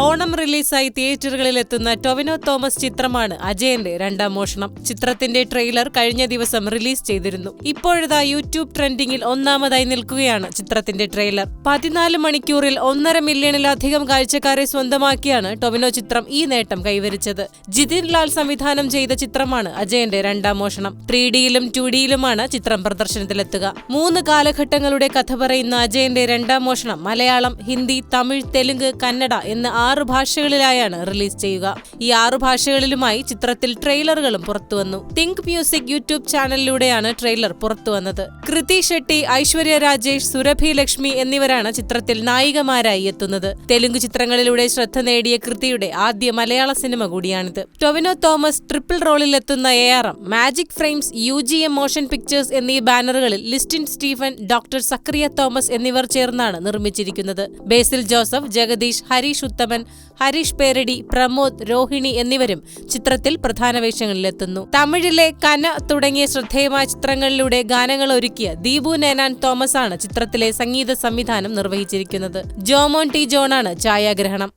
ഓണം റിലീസായി തിയേറ്ററുകളിൽ എത്തുന്ന ടൊവിനോ തോമസ് ചിത്രമാണ് അജയന്റെ രണ്ടാം മോഷണം. ചിത്രത്തിന്റെ ട്രെയിലർ കഴിഞ്ഞ ദിവസം റിലീസ് ചെയ്തിരുന്നു. ഇപ്പോഴതാ യൂട്യൂബ് ട്രെൻഡിംഗിൽ ഒന്നാമതായി നിൽക്കുകയാണ് ചിത്രത്തിന്റെ ട്രെയിലർ. പതിനാല് മണിക്കൂറിൽ ഒന്നര മില്യണിലധികം കാഴ്ചക്കാരെ സ്വന്തമാക്കിയാണ് ടൊവിനോ ചിത്രം ഈ നേട്ടം കൈവരിച്ചത്. ജിതിൻ ലാൽ സംവിധാനം ചെയ്ത ചിത്രമാണ് അജയന്റെ രണ്ടാം മോഷണം. ത്രീ ഡിയിലും ടു ഡിയിലുമാണ് ചിത്രം പ്രദർശനത്തിലെത്തുക. മൂന്ന് കാലഘട്ടങ്ങളുടെ കഥ പറയുന്ന അജയന്റെ രണ്ടാം മോഷണം മലയാളം ഹിന്ദി തമിഴ് തെലുങ്ക് കന്നഡ എന്ന ആറ് ഭാഷകളിലായാണ് റിലീസ് ചെയ്യുക. ഈ ആറ് ഭാഷകളിലുമായി ചിത്രത്തിൽ ട്രെയിലറുകളും പുറത്തുവന്നു തിങ്ക് മ്യൂസിക് യൂട്യൂബ് ചാനലിലൂടെയാണ് ട്രെയിലർ പുറത്തുവന്നത് കൃതി ഷെട്ടി ഐശ്വര്യ രാജേഷ് സുരഭി ലക്ഷ്മി എന്നിവരാണ് ചിത്രത്തിൽ നായികമാരായി എത്തുന്നത്. തെലുങ്ക് ചിത്രങ്ങളിലൂടെ ശ്രദ്ധ നേടിയ കൃതിയുടെ ആദ്യ മലയാള സിനിമ കൂടിയാണിത്. ടൊവിനോ തോമസ് ട്രിപ്പിൾ റോളിൽ എത്തുന്ന A R M magic frames U G M motion pictures എന്നീ ബാനറുകളിൽ ലിസ്റ്റിൻ സ്റ്റീഫൻ ഡോക്ടർ സക്രിയ തോമസ് എന്നിവർ ചേർന്നാണ് നിർമ്മിച്ചിരിക്കുന്നത്. ബേസിൽ ജോസഫ് ജഗദീഷ് ഹരീഷ് ഉത്തമൻ ഹരീഷ് പേരടി പ്രമോദ് രോഹിണി എന്നിവരും ചിത്രത്തിൽ പ്രധാന വേഷങ്ങളിലെത്തുന്നു. തമിഴിലെ കന തുടങ്ങിയ ശ്രദ്ധേയമായ ചിത്രങ്ങളിലൂടെ ഗാനങ്ങൾ ഒരുക്കിയ ദീപു നേനാൻ തോമസ് ആണ് ചിത്രത്തിലെ സംഗീത സംവിധാനം നിർവഹിച്ചിരിക്കുന്നത്. ജോമോൻ ടി ജോണാണ് ഛായാഗ്രഹണം.